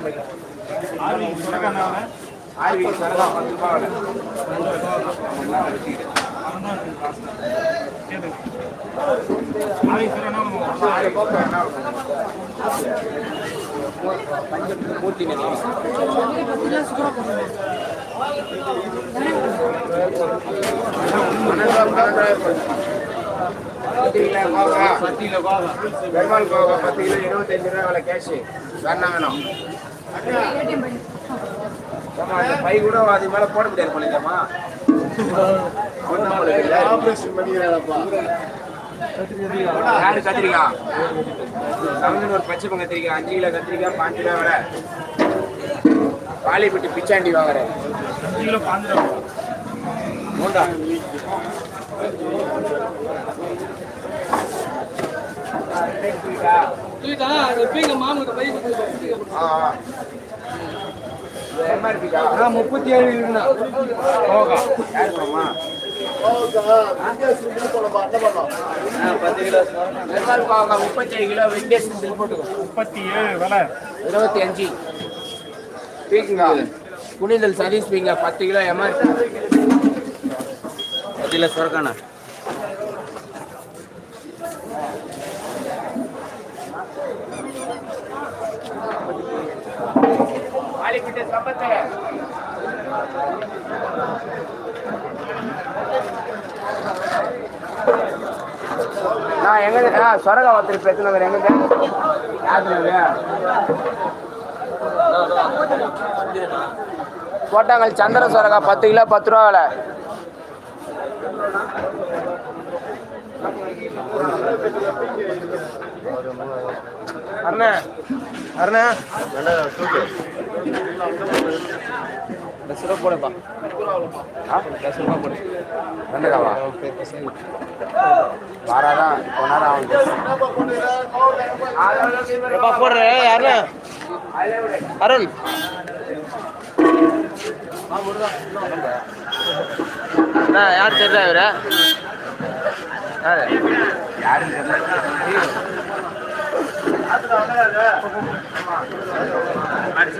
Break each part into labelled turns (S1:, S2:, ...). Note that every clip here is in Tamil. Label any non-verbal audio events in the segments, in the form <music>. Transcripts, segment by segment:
S1: ஆர்வி பத்து ரூபாய் கிலோ கோவா பத்து கிலோ கோவா பெருமாள் கோவா பத்து கிலோ இருபத்தஞ்சு ரூபா கேஷ் வேணா வேணும் பை கூட அது மேல போட முடியாது பண்ணிக்கலாமா
S2: ஆபரேஷன்
S1: யாரு கத்திரிக்காய் சமந்தன் ஒரு பச்சை கத்திரிக்காய் அஞ்சு கிலோ கத்திரிக்காய் பாஞ்சு ரூபா வர பாலிப்பட்டு பிச்சாண்டி வாங்குறேன் மூண்டா ஆ, ஆ. இது MRP-க்கா?
S2: முப்பத்தி ஏழு இருக்குண்ணா.
S1: போகா. கோவா முப்பத்தேழு கிலோ வெங்கடேஷ் பில் போட்டுக்கோ.
S3: முப்பத்தி ஏழு விலை.
S1: இருபத்தி அஞ்சு பீக்குங்க. குனிதல் சதீஷ் பீங்க பத்து கிலோ எம்ஆர்பி பத்து கிலோ சுரக்கானா நான் எங்க ஆ சொரகா ஒருத்தர் பேசினவர் எங்க யாருங்க கோட்டாங்கல் சந்திர சொரகா பத்து கிலோ பத்து ரூபா விலை. அண்ணா அண்ணா தஸ் ரூபா போடுப்பா ஆ ரூபா போடு ரெண்டுக்காவா வாராதான் கொஞ்ச நேரம் ஆகும்
S2: போடுற யாருண்ணா அருண் யார் தெரியல இவரு
S1: யாரும் தெரியல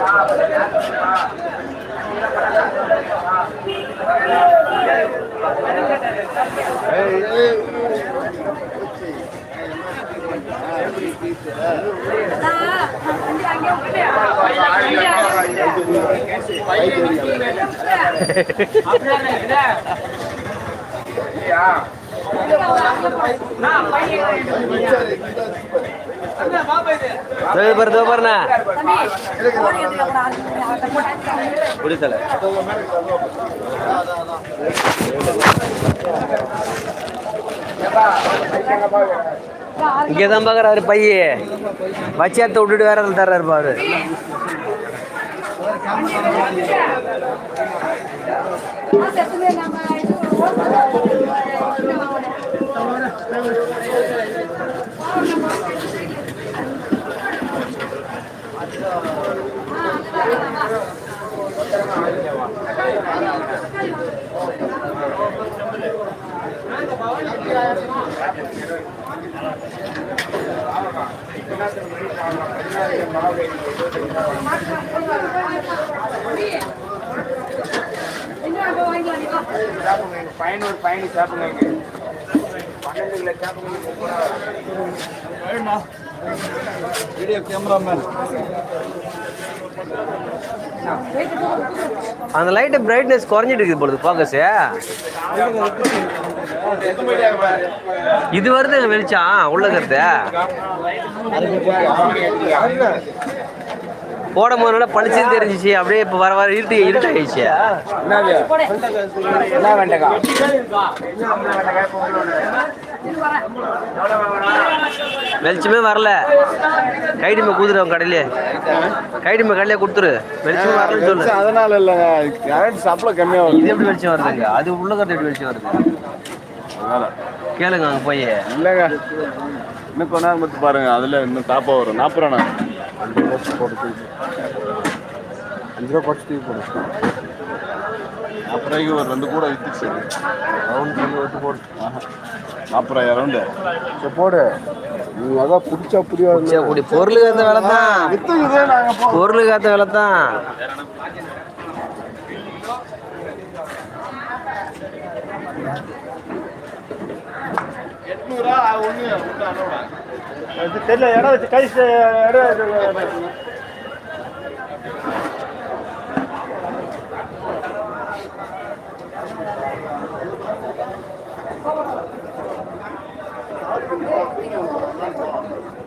S1: <laughs> அப்படியா
S2: பர் தோபர்ண்ணா குடித்தல இங்கே தான் பார்க்குறாரு பைய வச்சியாத்த விட்டுட்டு வேற தர்றாரு பாரு.
S1: சாப்பிடுங்க எங்க பையன் பயணி சாப்பிடுங்க பன்னெண்டு கிலோ சாப்பிடுங்க.
S3: வீடியோ கேமராமேன்
S2: அந்த லைட்டு பிரைட்னஸ் குறைஞ்சிட்டு இருக்குது பொழுது ஃபோக்கஸ் இது வருது வெளிச்சம். உள்ள கருத்து போடும் போது நல்லா பளிச்சுன்னு தெரிஞ்சிச்சு. அப்படியே இப்போ வர வர இருட்டு இருட்டாயிடுச்சு.
S1: என்னது என்ன வெண்டைக்காய்
S2: வெளிச்சமே வரல. கைடிமை கூத்துருவோம் கடையிலே. கைடிமை கடையிலே கொடுத்துரு. வெளிச்சமே வரலன்னு சொல்லு.
S3: அதனால இல்லைங்க கரண்ட் சப்ளை கம்மியாக வருது.
S2: இது எப்படி வெளிச்சம் வருதுங்க அது உள்ள கட்டு எப்படி வெளிச்சம் வருது?
S3: அதனால.
S2: கேளுங்க அங்கே போய்.
S3: இல்லைங்க. இன்னும் கொஞ்ச நேரம் மட்டும் பாருங்க. அதில் இன்னும் டாப்பாக வரும். நாற்பது ரூபா அஞ்சு ரூபா போட்டு குறைச்சி தூக்கி போடு. நாற்பது ரூபாய்க்கு ஒரு ரெண்டு கூட வித்துச்சு. ரவுண்ட் பண்ணி வச்சு போடு. ரூபாய் ரவுண்டு சரி போடு. அதான் பிடிச்சா புரியாது.
S2: கூடி பொருளுக்கு ஏற்ற வேலை தான்.
S3: வித்துக்குதே நாங்கள்
S2: பொருளுக்கு ஏற்ற வேலை தான்.
S3: ஒன்று தெரியல இடம் வச்சு கை இடம்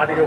S4: ஆடியோ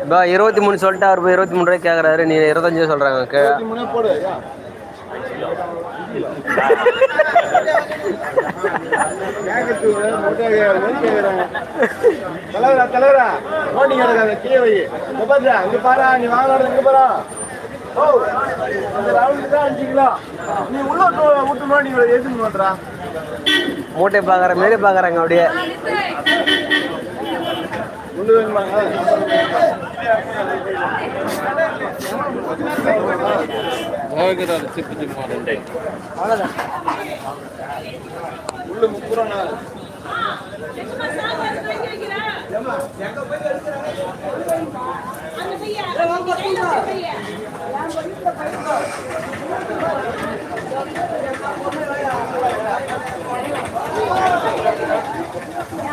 S2: இப்போ இருபத்தி மூணு சொல்லிட்டு அவர் போய் இருபத்தி மூணு ரூபாய் கேட்குறாரு நீ இருபத்தஞ்சு சொல்கிறாங்க <laughs>
S3: தலைவரா தலைவரா நோண்டி கிடக்காத கீழே வை இங்க இங்க பாரா நீ வாங்கலாம் இங்க பாரா ஓ அந்த ரவுண்டு தான் அஞ்சு கிலோ நீ உள்ள விட்டு நோண்டி எதுன்னு பண்றா
S2: மூட்டை பாக்குற மாரி பார்க்குறாங்க அப்படியே.
S3: ரூபா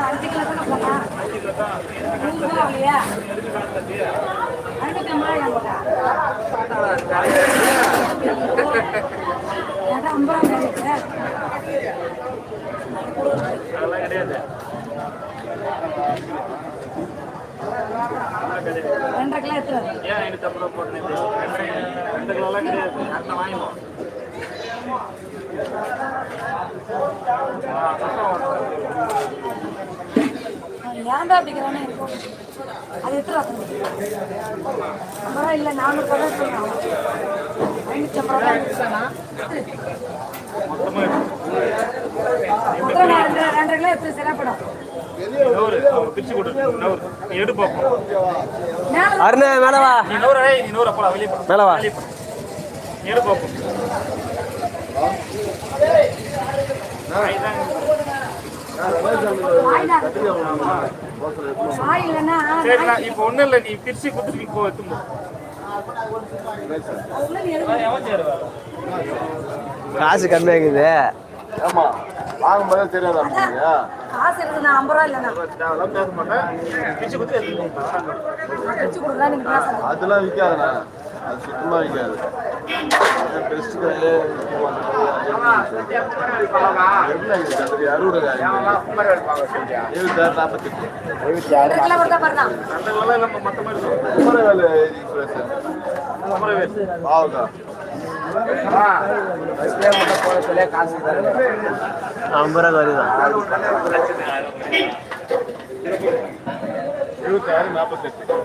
S5: அஞ்சு கிலோ தானே போட்டா நூறு கிலோ ஆகலையா அறுபத்தி ஐம்பது ரூபாய் போட்டா அதான் ஐம்பது கிடையாது ரெண்டரை ஏன்டா அப்படிங்கிறானே இருக்கும். அது எத்தனை ஐம்பது ரூபா இல்லை நானூறு ரூபா தான் சொல்லுவாங்க ஐநூற்றி ஐம்பது ரூபா ரெண்டு ரெண்டரை கிலோ
S3: பார்ப்போம்
S5: மேலே
S2: அருணே மேலே வா.
S3: நீ இப்போ ஒன்றும் இல்லை நீ பிரிச்சு கொடுத்துட்டு போ எத்தும் போ.
S5: உள்ள நீ எடுக்க
S2: காசு கம்மியாகுது.
S3: ஆமா வாங்கும்போது தெரியாதா
S5: காசு இருக்குது நான் ஐம்பது ரூபா இல்லைண்ணா
S3: அதெல்லாம் விற்காதுண்ணா அது சுத்தமாக விற்காது பெஸ்ட் கல்லு அறுபது எழுபத்தாறு நாற்பத்தெட்டு
S5: ரெண்டு கிலோ
S2: ஐம்பது ரூபா வருதான்
S3: நாற்பத்தெட்டு.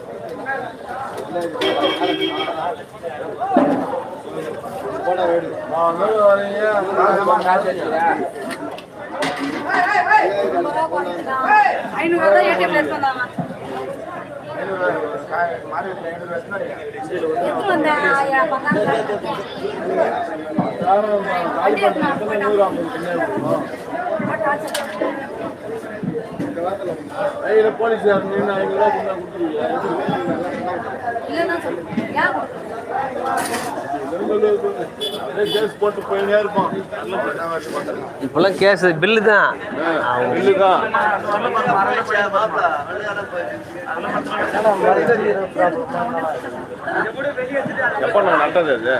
S5: ஐநூறு தான் ஏடிஎம்ல எடுத்து வந்தாங்க எடுத்து வந்தேன் கொடுக்குறீங்க?
S3: அதே கேஸ் போட்டு போயினே இருப்பான்
S2: இப்போல்லாம் கேஸ் பில்லு தான்.
S3: பில்லு தான். எப்போ நான் நட்டது அது?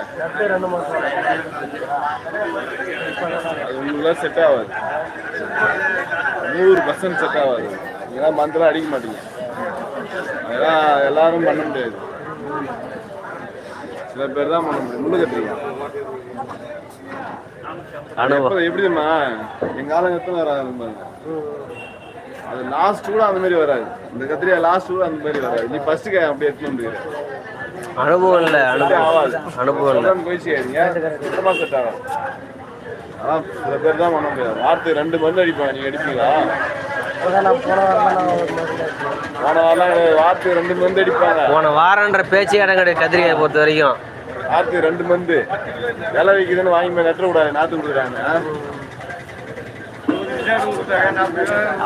S3: அது உங்களுக்குலாம் செட் ஆகாது. நூறு பர்சன்ட் செட் ஆகாது. நீங்களாம் மந்தெல்லாம் அடிக்க மாட்டீங்க. அதெல்லாம் எல்லாரும் பண்ண முடியாது. சில பேர் தான் பண்ண முடியும். முள்ளு கட்டுறீங்க எப்படி தெரியுமா? எங்க ஆளுங்க எத்தனை வராது பாருங்க. அது லாஸ்ட் கூட அந்த மாதிரி வராது. இந்த கத்திரியா லாஸ்ட் கூட அந்த மாதிரி வராது. நீ ஃபர்ஸ்ட் கை அப்படியே எடுத்து
S2: அனுபவம் இல்லை அனுபவம்.
S3: ஆகாது
S2: அனுபவம் இல்லை.
S3: சொல்றேன்னு போய் செய்யாதீங்க சுத்தமா செட் ஆகும் அதான் சில பேர் தான் பண்ண முடியாது. வார்த்தை ரெண்டு மருந்து அடிப்பாங்க. நீங்க அடிப்பீங்களா? போன வாரம் வார்த்தை ரெண்டு மருந்து அடிப்பாங்க.
S2: போன வாரன்ற பேச்சே இடம் கிடையாது கத்திரிக்காயை பொறுத்த வரைக்கும்.
S3: வார்த்தை ரெண்டு மருந்து. விலை விற்குதுன்னு வாங்கி போய் நட்டு விடாது நாத்து கொடுக்குறாங்க.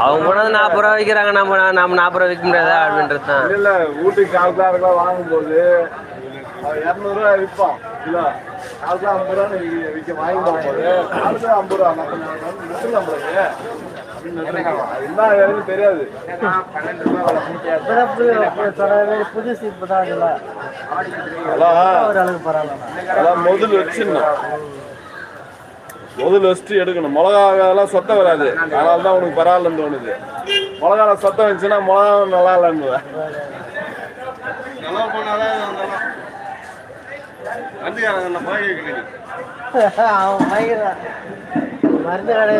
S2: அவங்க கொண்டாந்து நாற்பது ரூபா விற்கிறாங்க நம்ம நம்ம நாற்பது ரூபா விற்க முடியாதா அப்படின்றது தான்.
S3: இல்ல வீட்டுக்கு கால்குலாருக்குலாம் வாங்கும்போது அவன் இரநூறுவா விற்பான். கிலோ கால்குலா ஐம்பது ரூபா விற்க வாங்கி போகும்போது கால்குலா ஐம்பது ரூபா என்ன வேலைன்னு தெரியாது.
S1: பன்னெண்டு ரூபாய்
S6: புதுசு இப்பதான்
S3: முதல் முதல் வச்சுட்டு எடுக்கணும். மிளகாலாம் சொத்த வராது. அதனால தான் உனக்கு பரவாயில்லன்னு தோணுது. மிளகால சொத்த வந்துச்சுன்னா மிளகா நல்லா இல்லைன்னு நல்லா போனாதான் வண்டிக்காரங்க நம்ம கேட்கணும் <laughs>
S6: அவன் மருந்து கடை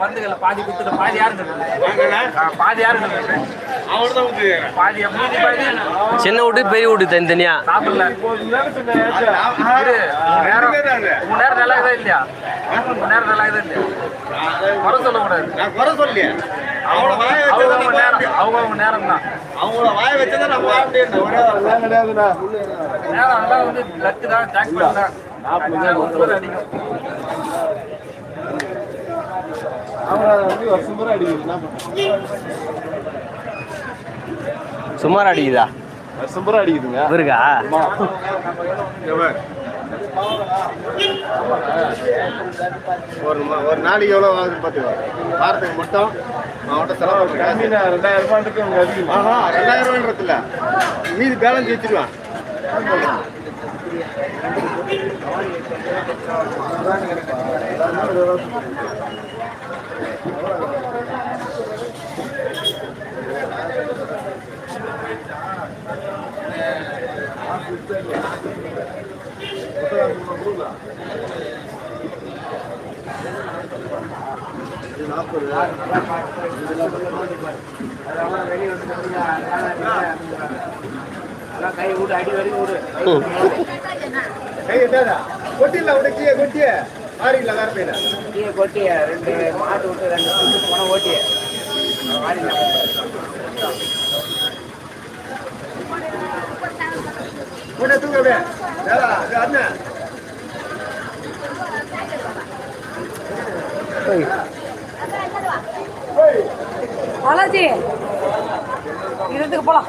S1: மருந்துகளை பாதி கொடுத்துட்டு பாதி யாருக்கு பாதி பாதி
S2: சின்ன வீட்டு பெரிய வீட்டு தனித்தனியா?
S1: சாப்பிடல. நேரம். நல்லா இதா இல்லையா? நேரம் நல்லா இதா இல்லையா? குறை சொல்லக்கூடாது.
S4: நான் குறை சொல்லலையே.
S1: அவங்க அவங்க நேரம் அவங்க அவங்க நேரம் தான்.
S4: அவங்கள வாய வச்சதான் நம்ம வாய முடியும்.
S3: ஒரே அதெல்லாம் கிடையாதுண்ணா.
S1: நேரம் அதெல்லாம் வந்து லக்கு தான் ஜாக்பாட் தான்.
S3: அடிக்குது?
S2: சுமார் அடிக்குதா?
S3: வருஷம் பூரா அடிக்குதுங்க. எவன்?
S4: ஒரு ஒரு நாளைக்கு எவ்வளோ ஆகுது பார்த்துக்கோ. வாரத்துக்கு மட்டும் அவன்கிட்ட செலவு
S3: ரெண்டாயிரம் ரூபாய்க்கு உங்க அதிகம்.
S4: ரெண்டாயிரம் ரூபான்றது இல்லை மீதி பேலன்ஸ் வச்சிருவான்.
S1: அதெல்லாம் கை விடு அடி வரைக்கும் விடு
S3: கை எட்டாதா கொட்டில விட கீழே கொட்டிய மாறிக்கல வேற பையில
S1: கீழே கொட்டி ரெண்டு மாட்டு விட்டு ரெண்டு சுத்து போன ஓட்டி மாறி
S3: கூட தூங்க அப்படியே வேறா அது அண்ணன்
S5: பாலாஜி இருந்துக்கு போலாம்.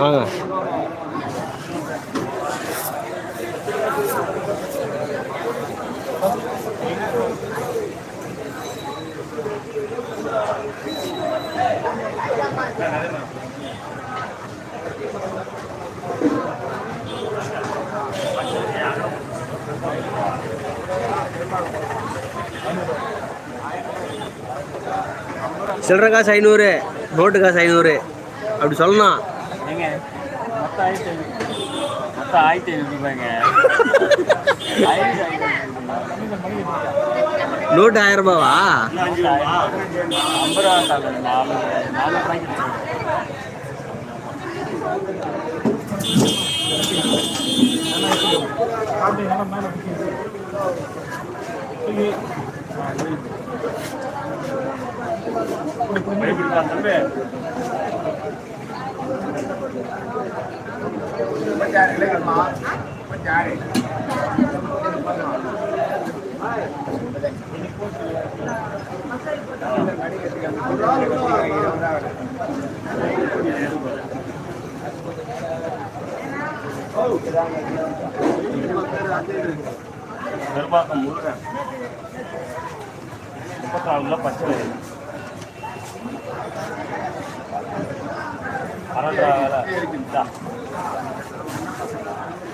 S2: வாங்க சில்லற காசு ஐநூறு நோட்டு காசு ஐநூறு. அப்படி சொல்லணும்.
S6: ஏங்க மொத்தம் ஆயிரத்தி ஐநூறு மொத்தம் ஆயிரத்தி ஐநூறு ரூபாய்ங்க.
S2: நோட்டு ஆயிரம் ரூபாவா?
S6: ஐம்பது ரூபா நாலு நாலு பாக்கெட் நிர்வாகம் முருகன். முப்பத்தி பச்சை. அரண்டா வேலை இதா. இது கடமை நாசு
S1: பொருளே மாற்றினா இந்த பொருள்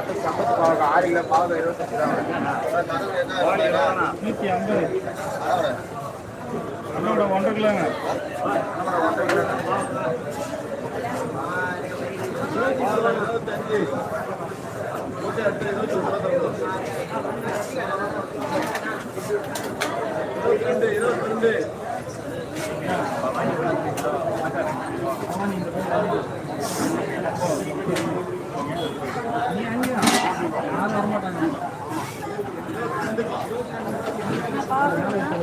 S1: பாவம் சம்பத்து பாவம் ஆறு கிலோ பாவம் இருபத்தஞ்சு
S6: நூற்றி ஐம்பது. ஒன்றரை கிலோங்க.
S5: எந்தெந்த நீ அதை
S1: ரெண்டு.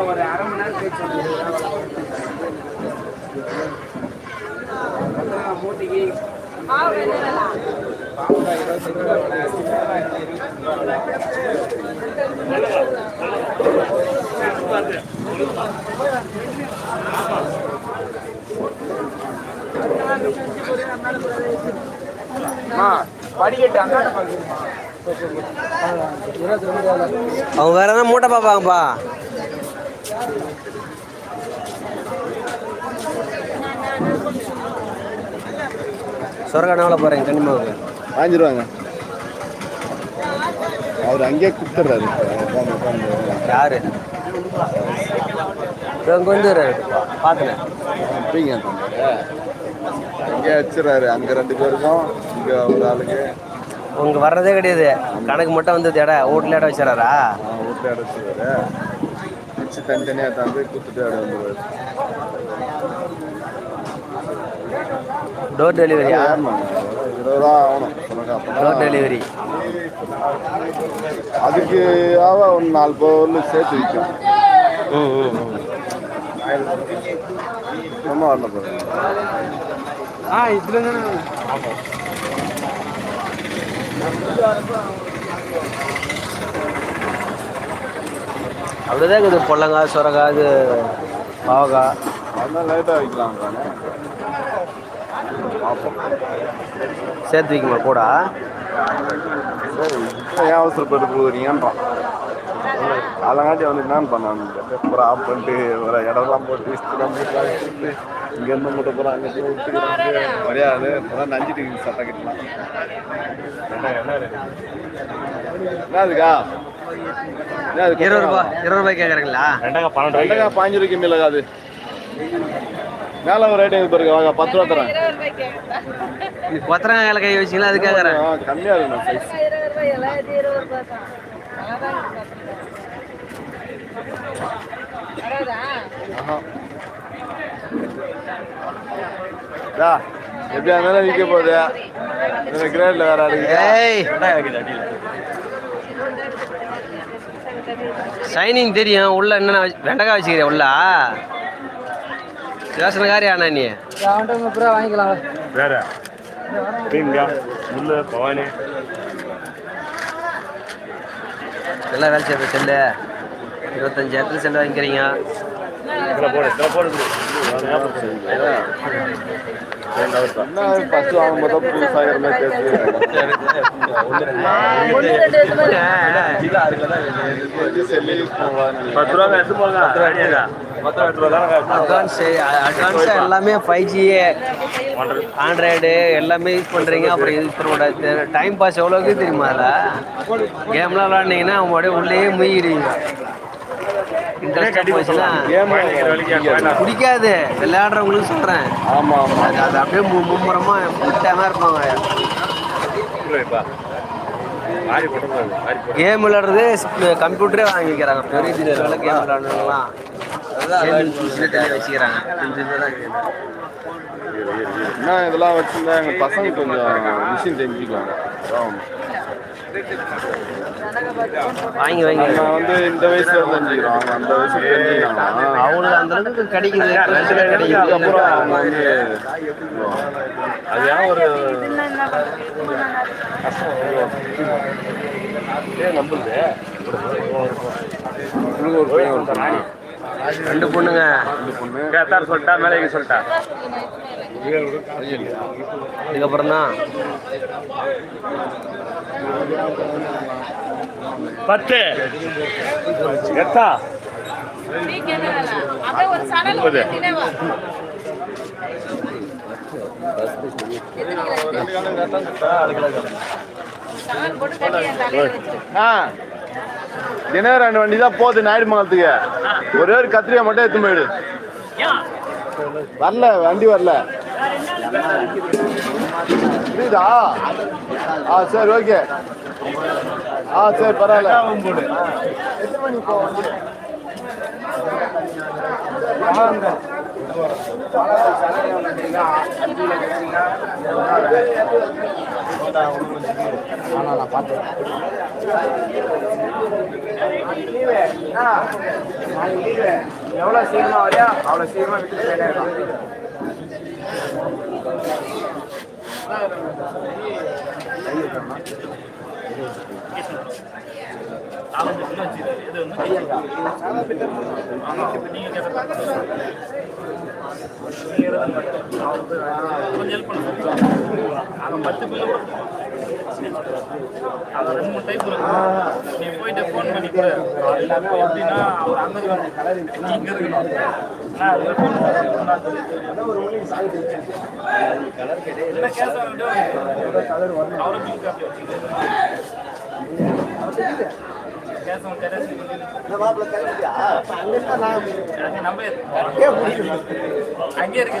S1: ஒரு அரை மணி நேரம் கழிச்சு வந்துடுவேன். மூட்டைக்கு பாவக்காய் இருபத்தஞ்சு ரூபா விலை இருபத்தஞ்சு ரூபா விலை படிக்கட்டு அந்தாண்ட
S2: அவங்க வேற எதாவது மூட்டை பார்ப்பாங்கப்பா சொரக்கானாவில் போகிறேன் கன்னிமாவுக்கு
S4: வாங்கிடுவாங்க அவர் அங்கேயே கொடுத்துட்றாரு.
S2: யாரு? இங்கே வந்து பார்த்துனேன்
S3: எப்படிங்க தந்தாரு இங்கே வச்சிடறாரு. அங்கே ரெண்டு பேருக்கும் இங்கே ஒரு ஆளுக்கு
S2: உங்க வர்றதே கிடையாது. கணக்கு மட்டும் வந்தது இடம் வீட்டில் இடம் வச்சிடறாரா?
S3: வீட்டில் அடைச்சிடுவாரு வச்சு தனித்தனியாக தந்து கொடுத்துட்டு அப்படி வந்துடுவாரு.
S2: டோர் டெலிவரியா டோர் டெலிவரி
S3: அதுக்கு ஆவ ஒரு நாலு பொருள் சேர்த்து விற்கும்
S2: ம் ம் ம்
S3: ரொம்ப வரல போகிறேன்
S1: ஆ இதுல
S2: அப்படிதான் இருக்குது. பொல்லங்காய் சுரக்காய் இது பாவக்காய்
S3: அதெல்லாம் லைட்டாக வைக்கலாம் பார்ப்போம்
S2: சேர்த்து வைக்குமா? கூட
S3: ஏன் அவசரப்பட்டு போகிறீங்கன்றான் அதங்காட்டி வந்து என்னன்னு பண்ணாங்க? பேப்பரை ஆஃப் பண்ணிட்டு ஒரு இடம்லாம் போட்டு வச்சுட்டு இங்கேருந்து மட்டும் போகிறோம் அங்கே போய் விட்டுக்கிறாங்க மரியாதை இப்போதான் நஞ்சிட்டு இருக்குது சட்டை கட்டலாம் என்ன அதுக்கா? என்ன அதுக்கு?
S2: இருபது ரூபாய் இருபது ரூபாய் கேட்குறீங்களா
S6: ரெண்டாங்க பன்னெண்டு
S3: பாஞ்சு ரூபாய்க்கு மேலே அது மேலே ஒரு ரேட்டு பாருங்க வாங்க பத்து ரூபா தரேன்.
S2: கொத்தரங்காயில் கை வச்சிங்களா? அது கேட்குறேன்
S3: ஆ, கம்மியா இருக்குண்ணா சைஸ் எப்படியா இருந்தாலும் விற்க போகுது. இந்த கிரேட்ல வேற
S2: ஏய். ஷைனிங் தெரியும். உள்ள என்னென்ன வச்சு- வெண்டைக்காய் வச்சுக்கிறேன் உள்ள? ரேஷனகாரி அண்ணா நீ?
S6: வேற? பீங்கா முள்ளு பவானி.
S2: நல்லா வேலை செய்யற செல்லு. இருபத்தஞ்சாயிரத்துல செல்லு வாங்கிக்கிறீங்க.
S3: ஃபர்ஸ்ட் வாங்கும்போது
S6: பத்து எடுத்து போங்க பத்து ரூபா தானே
S2: அட்வான்ஸ் அட்வான்ஸாக எல்லாமே ஃபைவ் ஜி ஆண்ட்ராய்டு எல்லாமே யூஸ் பண்ணுறீங்க அப்புறம் டைம் பாஸ் எவ்வளோக்கு தெரியுமா அதில் கேம்லாம் விளாண்டிங்கன்னா அவங்க அப்படியே உள்ளே முய்யிடுவீங்க இன்ட்ரெஸ்டாக போச்சுன்னா பிடிக்காது. விளையாடுறவங்களுக்கு சொல்கிறேன்
S3: ஆமா ஆமா.
S2: அது அது அப்படியே மும்முரமாக முட்டாமல் இருப்பாங்க. கேம் விளையாடுறது கம்ப்யூட்டரே வாங்கிக்கிறாங்க பெரிய திடீர்ல கேம் தள்ளி வச்சுக்கிறாங்க.
S3: என்ன இதெல்லாம் வச்சிருந்தா எங்க பசங்க கொஞ்சம் மிஷின் தெரிஞ்சுக்கலாம்.
S2: வாங்கி வாங்கி.
S3: நான் வந்து இந்த வயசுல தெரிஞ்சுக்கிறோம் அந்த வயசுல தெரிஞ்சுக்கிறாங்க
S2: அவங்களுக்கு அந்த அளவுக்கு கிடைக்குது. கிடைக்குது.
S3: அதுக்கப்புறம் அவங்க வந்து
S6: அது ஏன் ஒரு நம்புது
S3: இவங்க ஒரு.
S2: ரெண்டு பொண்ணுங்க.
S3: ரெண்டு பொண்ணு
S6: கேட்டார் சொல்லிட்டா மேலே சொல்லிட்டா.
S2: இதுக்கப்புறம் தான்
S6: பத்து. எத்தா? முப்பது.
S3: ஆ. தினம் ரெண்டு வண்டி தான் போகுது நாயுடு மங்கலத்துக்கு ஒரே ஒரு கத்திரியை மட்டும் எடுத்து போயிடு வரல வண்டி வரல புரியுதா ஆ சரி ஓகே ஆ சரி பரவாயில்ல ஆனால் நான் பார்த்தேன்
S1: எவ்வளோ சீக்கிரமாக வரையா? அவ்வளோ சீக்கிரமா விட்டு
S7: போயிடாயிடும் கொஞ்சம்
S6: ஹெல்ப் பண்ணுங்க பத்து பில்லு அவன் ரெண்டு
S7: மூணு டைப்
S6: நீ போயிட்டு
S7: ஃபோன் பண்ணி
S8: கூட அங்கே இருக்கு.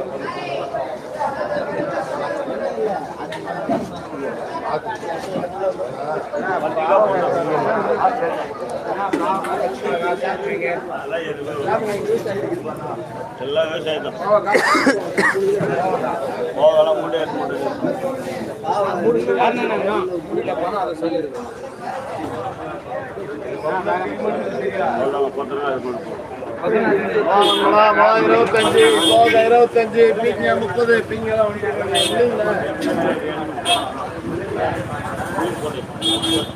S1: எல்லாம் விவசாயம் தான் போகலாம் மூட்டை
S6: இருபத்தஞ்சு இருபத்தஞ்சு பீங்க முப்பது பிங்கெல்லாம் Thank you.